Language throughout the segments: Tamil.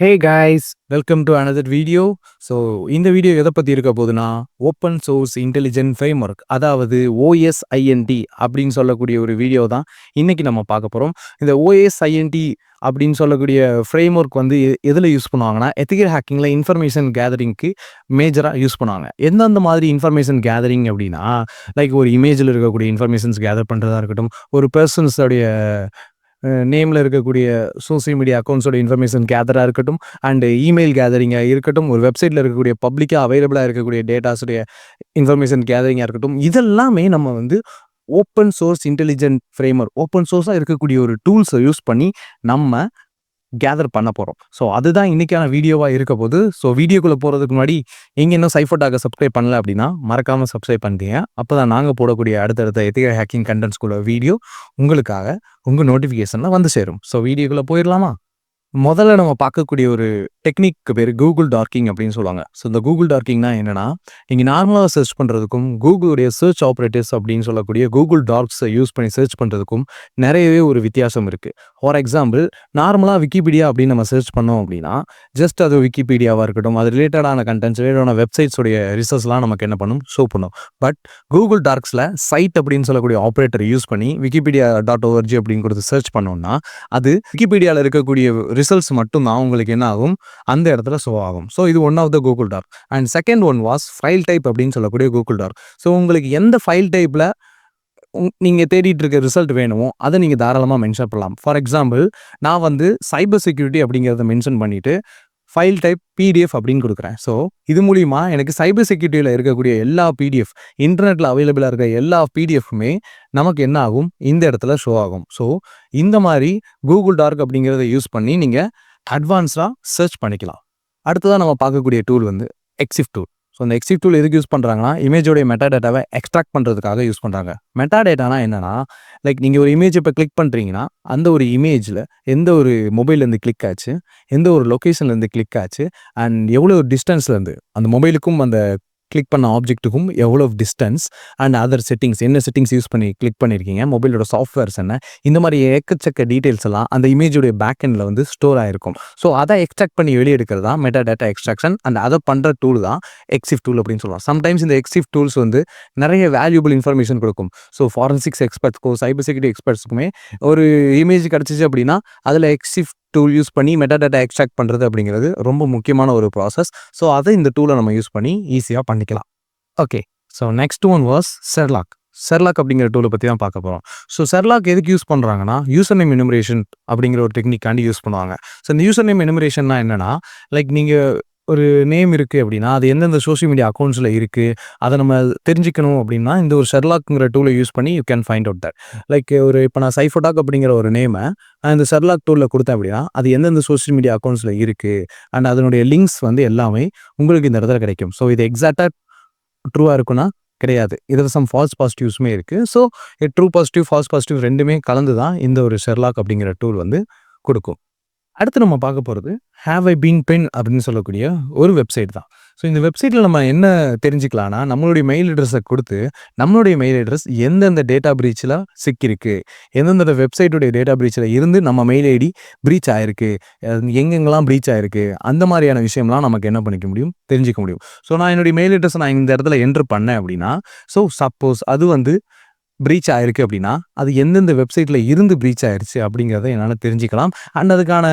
Hey guys welcome to another video so இந்த வீடியோ எதை பற்றி இருக்க போகுதுன்னா open source intelligent frame work OSINT அப்படின்னு சொல்லக்கூடிய ஒரு வீடியோ தான் இன்னைக்கு நம்ம பார்க்க போகிறோம் இந்த ஓஎஸ்ஐஎன்டி அப்படின்னு சொல்லக்கூடிய ஃப்ரேம் ஒர்க் வந்து எதில் யூஸ் பண்ணுவாங்கன்னா எத்திக்கல் ஹேக்கிங்கில் இன்ஃபர்மேஷன் கேதரிங்க்கு மேஜராக யூஸ் பண்ணுவாங்க. எந்தெந்த மாதிரி இன்ஃபர்மேஷன் கேதரிங் அப்படின்னா லைக் ஒரு இமேஜில் இருக்கக்கூடிய இன்ஃபர்மேஷன்ஸ் கேதர் பண்ணுறதா இருக்கட்டும் ஒரு பர்சன்ஸோடைய நேமில் இருக்கக்கூடிய சோசியல் மீடியா அக்கௌண்ட்ஸோட இன்ஃபர்மேஷன் கேதராக இருக்கட்டும் அண்டு இமெயில் கேதரிங்காக இருக்கட்டும் ஒரு வெப்சைட்டில் இருக்கக்கூடிய பப்ளிக்காக அவைலபிளாக இருக்கக்கூடிய டேட்டாஸுடைய இன்ஃபர்மேஷன் கேதரிங்காக இருக்கட்டும் இதெல்லாமே நம்ம வந்து open source intelligent framework open சோர்ஸாக இருக்கக்கூடிய ஒரு டூல்ஸை யூஸ் பண்ணி நம்ம கேதர் பண்ண போகிறோம் ஸோ அதுதான் இன்றைக்கான வீடியோவாக இருக்க போது ஸோ வீடியோக்குள்ளே போகிறதுக்கு முன்னாடி நீங்கள் இன்னும் சைஃபோட்டாக சப்ஸ்கிரைப் பண்ணல அப்படின்னா மறக்காமல் சப்ஸ்கிரைப் பண்ணிட்டீங்க அப்போ தான் நாங்கள் போடக்கூடிய அடுத்தடுத்த எத்திக ஹேக்கிங் கண்டென்ட்ஸ்குள்ள வீடியோ உங்களுக்காக உங்கள் நோட்டிஃபிகேஷனில் வந்து சேரும். ஸோ வீடியோக்குள்ளே போயிடலாமா முதல்ல நம்ம பார்க்கக்கூடிய ஒரு டெக்னிக் பேர் கூகுள் டார்க்கிங் அப்படின்னு சொல்லுவாங்க. ஸோ இந்த கூகுள் டார்க்கிங்னா என்னன்னா நீங்கள் நார்மலாக சர்ச் பண்ணுறதுக்கும் கூகுளுடைய சர்ச் ஆப்ரேட்டர்ஸ் அப்படின்னு சொல்லக்கூடிய கூகுள் டார்க்ஸை யூஸ் பண்ணி சர்ச் பண்ணுறதுக்கும் நிறையவே ஒரு வித்தியாசம் இருக்குது ஃபார் எக்ஸாம்பிள் நார்மலாக விக்கிபீடியா அப்படின்னு நம்ம சர்ச் பண்ணோம் அப்படின்னா ஜஸ்ட் அது விக்கிபீடியாவாக இருக்கட்டும் அது ரிலேட்டடான கண்டென்ட்ஸ் ரிலேட்டடான வெப்சைட்ஸோடைய ரிசர்ச்லாம் நமக்கு என்ன பண்ணும்? ஷோ பண்ணும். பட் கூகுள் டார்க்ஸில் சைட் அப்படின்னு சொல்லக்கூடிய ஆப்ரேட்டர் யூஸ் பண்ணி விக்கிபீடியா டாட் ஓவர்ஜி அப்படின்னு கொடுத்து சர்ச் பண்ணோம்னா அது விக்கிபீடியாவில் இருக்கக்கூடிய ரிசல்ட்ஸ் மட்டும் தான் உங்களுக்கு என்ன ஆகும்? அந்த இடத்துல ஷோ ஆகும். ஸோ இது one of the Google dork and second one was file type அப்படின்னு சொல்லக்கூடிய கூகுள் டார்க் ஸோ உங்களுக்கு எந்த ஃபைல் டைப்பில் நீங்கள் தேடிட்டு இருக்க ரிசல்ட் வேணுமோ அதை நீங்கள் தாராளமாக மென்ஷன் பண்ணலாம். ஃபார் எக்ஸாம்பிள் நான் வந்து சைபர் செக்யூரிட்டி அப்படிங்கிறத மென்ஷன் பண்ணிவிட்டு ஃபைல் டைப் பிடிஎஃப் அப்படின்னு கொடுக்குறேன். ஸோ இது மூலிமா எனக்கு சைபர் செக்யூரிட்டியில் இருக்கக்கூடிய எல்லா பிடிஎஃப் இன்டர்நெட்டில் அவைலபிளாக இருக்க எல்லா பிடிஎஃப்மே நமக்கு என்ன ஆகும்? இந்த இடத்துல ஷோ ஆகும். ஸோ இந்த மாதிரி கூகுள் டார்க் அப்படிங்கிறத யூஸ் பண்ணி நீங்கள் அட்வான்ஸாக சர்ச் பண்ணிக்கலாம். அடுத்ததாக நம்ம பார்க்கக்கூடிய டூல் வந்து எக்ஸிஃப் டூல் ஸோ இந்த எக்ஸிஃப் டூல் எதுக்கு யூஸ் பண்ணுறாங்கன்னா இமேஜோடைய மெட்டா டேட்டாவை எக்ஸ்ட்ராக்ட் பண்ணுறதுக்காக யூஸ் பண்ணுறாங்க மெட்டா டேட்டானா என்னென்னா லைக் நீங்கள் ஒரு இமேஜ் இப்போ கிளிக் பண்ணுறீங்கன்னா அந்த ஒரு இமேஜில் எந்த ஒரு மொபைல்லேருந்து கிளிக் ஆச்சு எந்த ஒரு லொக்கேஷன்லேருந்து கிளிக் ஆச்சு அண்ட் எவ்வளோ டிஸ்டன்ஸ்லேருந்து அந்த மொபைலுக்கும் அந்த கிளிக் பண்ண ஆப்ஜெக்ட்டுக்கும் எவ்வளோ டிஸ்டன்ஸ் அண்ட் அதர் செட்டிங்ஸ் என்ன செட்டிங்ஸ் யூஸ் பண்ணி கிளிக் பண்ணியிருக்கீங்க மொபைலோட சாஃப்ட்வேர்ஸ் என்ன இந்த மாதிரி எக்கச்சக்க டீட்டெயில்ஸ் எல்லாம் அந்த இமேஜோடைய பேக் எண்டில் வந்து ஸ்டோர் ஆகிருக்கும் ஸோ அதை எக்ஸ்ட்ராக்ட் பண்ணி வெளியெடுக்கிறது தான் மெட்டா டேட்டா எக்ஸ்ட்ராக்ஷன் அண்ட் அதை பண்ணுற டூல் தான் எக்ஸிஃப் டூல் அப்படின்னு சொல்லலாம் சம்டைம்ஸ் இந்த எக்ஸிஃப் டூல்ஸ் வந்து நிறைய வேல்யூபிள் இன்ஃபர்மேஷன் கொடுக்கும். ஸோ ஃபாரன்சிக்ஸ் எக்ஸ்பர்ட்ஸ்க்கோ சைபர் செக்யூரிட்டி எக்ஸ்பர்ட்ஸ்க்குமே ஒரு இமேஜ் கிடச்சிச்சு அப்படின்னா அதில் எக்ஸிஃப் டூல் யூஸ் பண்ணி மெட்டா டேட்டா எக்ஸ்ட்ராக்ட் பண்ணுறது அப்படிங்கிறது ரொம்ப முக்கியமான ஒரு ப்ராசஸ் ஸோ அதை இந்த டூலை நம்ம யூஸ் பண்ணி ஈஸியாக பண்ணிக்கலாம். Okay so next one was Sherlock Sherlock அப்படிங்கிற டூலை பற்றி தான் பார்க்க போகிறோம் ஸோ செர்லாக் எதுக்கு யூஸ் பண்ணுறாங்கன்னா யூசர் நேம் எனுமரேஷன் அப்படிங்கிற ஒரு டெக்னிக்காண்டி யூஸ் பண்ணுவாங்க. ஸோ இந்த யூசர் நேம் எனுமரேஷன்னா என்னென்னா லைக் நீங்கள் ஒரு நேம் இருக்குது அப்படின்னா அது எந்தெந்த சோஷியல் மீடியா அக்கௌண்ட்ஸில் இருக்குது அதை நம்ம தெரிஞ்சுக்கணும் அப்படின்னா இந்த ஒரு ஷெர்லாக்ங்கிற டூலை யூஸ் பண்ணி you can find out that like ஒரு இப்போ நான் சைஃபோடாக் அப்படிங்கிற ஒரு நேமை நான் இந்த ஷெர்லாக் டூலில் கொடுத்தேன் அப்படின்னா அது எந்தெந்த சோஷியல் மீடியா அக்கௌண்ட்ஸில் இருக்குது அண்ட் அதனுடைய லிங்க்ஸ் வந்து எல்லாமே உங்களுக்கு இந்த இடத்துல கிடைக்கும். ஸோ இது எக்ஸாக்டாக ட்ரூவாக இருக்குன்னா கிடையாது. இதில் சம் ஃபால்ஸ் பாசிட்டிவ்ஸுமே இருக்குது so true positive false positive ரெண்டுமே கலந்து தான் இந்த ஒரு ஷெர்லாக் அப்படிங்கிற டூல் வந்து கொடுக்கும். அடுத்து நம்ம பார்க்க போகிறது ஹேவ் ஐ பீன் பென் அப்படின்னு சொல்லக்கூடிய ஒரு வெப்சைட் தான். ஸோ இந்த வெப்சைட்டில் நம்ம என்ன தெரிஞ்சுக்கலாம்னா நம்மளுடைய மெயில் அட்ரஸை கொடுத்து நம்மளுடைய மெயில் அட்ரஸ் எந்தெந்த டேட்டா பிரீச்சில் சிக்கியிருக்கு எந்தெந்த வெப்சைட்டுடைய டேட்டா பிரீச்சில் இருந்து நம்ம மெயில் ஐடி ப்ரீச் ஆயிருக்கு எங்கெங்கெல்லாம் ப்ரீச் ஆயிருக்கு அந்த மாதிரியான விஷயம்லாம் நமக்கு என்ன பண்ணிக்க முடியும்? தெரிஞ்சுக்க முடியும். ஸோ நான் என்னுடைய மெயில் அட்ரஸை நான் இந்த இடத்துல என்ட்ரு பண்ணேன் அப்படின்னா ஸோ சப்போஸ் அது வந்து ப்ரீச் ஆயிருக்கு அப்படின்னா அது எந்தெந்த வெப்சைட்டில் இருந்து ப்ரீச் ஆயிருச்சு அப்படிங்கிறத என்னால் தெரிஞ்சுக்கலாம். அண்ட் அதுக்கான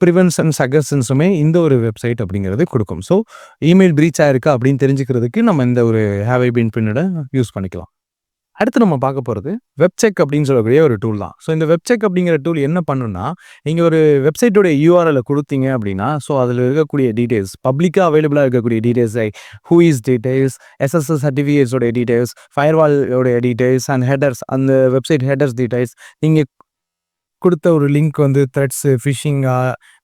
ப்ரிவென்ஷன் சஜஷன்ஸுமே இந்த ஒரு வெப்சைட் அப்படிங்கிறது கொடுக்கும். ஸோ இமெயில் ப்ரீச் ஆயிருக்கா அப்படின்னு தெரிஞ்சுக்கிறதுக்கு நம்ம இந்த ஒரு ஹேவ் ஐ பின் பின்னோட யூஸ் பண்ணிக்கலாம். அடுத்து நம்ம பார்க்க போகிறது வெப்செக் அப்படின்னு சொல்லக்கூடிய ஒரு டூல் தான். ஸோ இந்த வெப்செக் அப்படிங்கிற டூல் என்ன பண்ணுன்னா நீங்கள் ஒரு வெப்சைட்டோடைய யூஆர்எல் கொடுத்தீங்க அப்படின்னா ஸோ அதில் இருக்கக்கூடிய டீட்டெயில்ஸ் பப்ளிக்காக அவைலபிளாக இருக்கக்கூடிய டீட்டெயில்ஸை ஹூ இஸ் டீட்டெயில்ஸ் எஸ்எஸ்எஸ் சர்டிஃபிகேட்ஸோடைய டீட்டெயில்ஸ் ஃபயர்வாலோடைய டீட்டெயில்ஸ் அண்ட் ஹெடர்ஸ் அந்த வெப்சைட் ஹெடர்ஸ் டீட்டெயில்ஸ் நீங்கள் கொடுத்த ஒரு லிங்க் வந்து த்ரெட்ஸு ஃபிஷிங்கா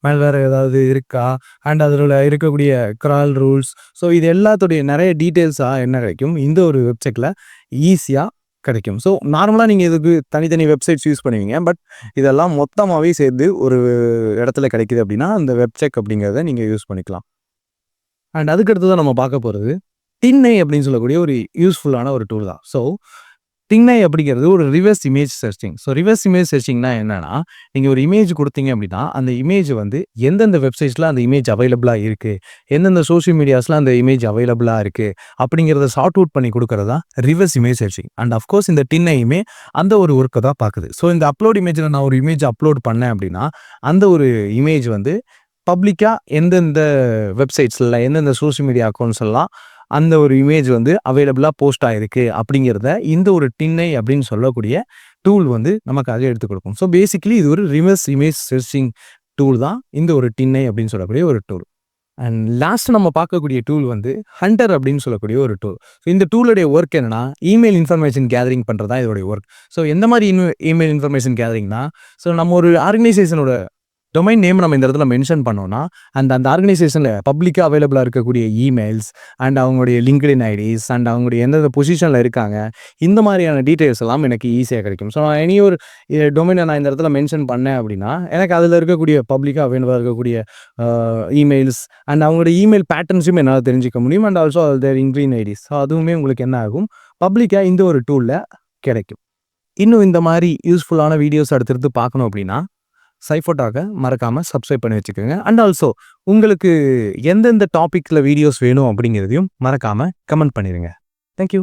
மேலே வேறு ஏதாவது இருக்கா? அண்ட் அதில் இருக்கக்கூடிய கிரால் ரூல்ஸ் ஸோ இது எல்லாத்துடைய நிறைய டீட்டெயில்ஸாக என்ன கிடைக்கும்? இந்த ஒரு வெப்சைட்டில் ஈஸியாக கிடைக்கும். ஸோ நார்மலாக நீங்கள் இதுக்கு தனித்தனி வெப்சைட்ஸ் யூஸ் பண்ணுவீங்க. பட் இதெல்லாம் மொத்தமாகவே சேர்ந்து ஒரு இடத்துல கிடைக்குது அப்படின்னா அந்த வெப்செக் அப்படிங்கிறத நீங்கள் யூஸ் பண்ணிக்கலாம். அண்ட் அதுக்கடுத்து தான் நம்ம பார்க்க போகிறது டின்னை அப்படின்னு சொல்லக்கூடிய ஒரு யூஸ்ஃபுல்லான ஒரு டூல் தான். ஸோ டின்னை அப்படிங்கிறது ஒரு reverse image searching so reverse image சர்ச்சிங்னா என்னன்னா நீங்கள் ஒரு இமேஜ் கொடுத்தீங்க அப்படின்னா அந்த இமேஜ் வந்து எந்தெந்த வெப்சைட்ஸில் அந்த இமேஜ் அவைலபிளாக இருக்குது எந்தெந்த சோஷியல் மீடியாஸில் அந்த இமேஜ் அவைலபிளாக இருக்குது அப்படிங்கிறத சார்ட் அவுட் பண்ணி கொடுக்கறது தான் reverse image searching and of course இந்த டின்னையுமே அந்த ஒரு ஒர்க்கை தான் பார்க்குது. ஸோ இந்த அப்லோட் இமேஜில் நான் ஒரு இமேஜ் அப்லோட் பண்ணேன் அப்படின்னா அந்த ஒரு இமேஜ் வந்து பப்ளிக்காக எந்தெந்த வெப்சைட்ஸில் எந்தெந்த சோஷியல் மீடியா அக்கௌண்ட்ஸ் எல்லாம் அந்த ஒரு இமேஜ் வந்து அவைலபிளாக போஸ்ட் ஆயிருக்கு அப்படிங்கிறத இந்த ஒரு டின்னை அப்படின்னு சொல்லக்கூடிய டூல் வந்து நமக்கு அதை எடுத்து கொடுக்கும். ஸோ பேசிக்கலி இது ஒரு ரிவர்ஸ் இமேஜ் சர்ச்சிங் டூல் தான் இந்த ஒரு டின்னை அப்படின்னு சொல்லக்கூடிய ஒரு டூல் அண்ட் லாஸ்ட் நம்ம பார்க்கக்கூடிய டூல் வந்து ஹண்டர் அப்படின்னு சொல்லக்கூடிய ஒரு டூல் ஸோ இந்த டூலுடைய ஒர்க் என்னன்னா இமெயில் இன்ஃபர்மேஷன் கேதரிங் பண்ணுறது தான் இதோடைய ஒர்க் ஸோ எந்த மாதிரி இமெயில் இன்ஃபர்மேஷன் கேதரிங்னா ஸோ நம்ம ஒரு ஆர்கனைசேஷனோட டொமைன் நேம் நம்ம இந்த இடத்துல மென்ஷன் பண்ணோம்னா அந்த அந்த ஆர்கனைசேஷனில் பப்ளிக்காக அவைலபிளாக இருக்கக்கூடிய இமெயில்ஸ் அண்ட் அவங்களுடைய லிங்க்டின் ஐடிஸ் அண்ட் அவங்களுடைய எந்தெந்த பொசிஷனில் இருக்காங்க இந்த மாதிரியான டீட்டெயில்ஸ் எல்லாம் எனக்கு ஈஸியாக கிடைக்கும். ஸோ நான் எனி ஒரு டொமைனை நான் இந்த இடத்துல மென்ஷன் பண்ணேன் அப்படின்னா எனக்கு அதில் இருக்கக்கூடிய பப்ளிக்காக அவைலபிளாக இருக்கக்கூடிய இமெயில்ஸ் அண்ட் அவங்களுடைய இமெயில் பேட்டர்ன்ஸும் என்னால் தெரிஞ்சிக்க முடியும் and also their LinkedIn IDs so அதுவுமே உங்களுக்கு என்ன ஆகும்? பப்ளிக்காக இந்த ஒரு டூலில் கிடைக்கும். இன்னும் இந்த மாதிரி யூஸ்ஃபுல்லான வீடியோஸ் அடுத்தடுத்து பார்க்கணும் அப்படின்னா சைஃபோட்டாக மறக்காமல் சப்ஸ்கிரைப் பண்ணி வச்சுக்கோங்க. அண்ட் ஆல்சோ உங்களுக்கு எந்தெந்த டாப்பிக்கில் வீடியோஸ் வேணும் அப்படிங்கிறதையும் மறக்காமல் கமெண்ட் பண்ணிடுங்க தேங்க்யூ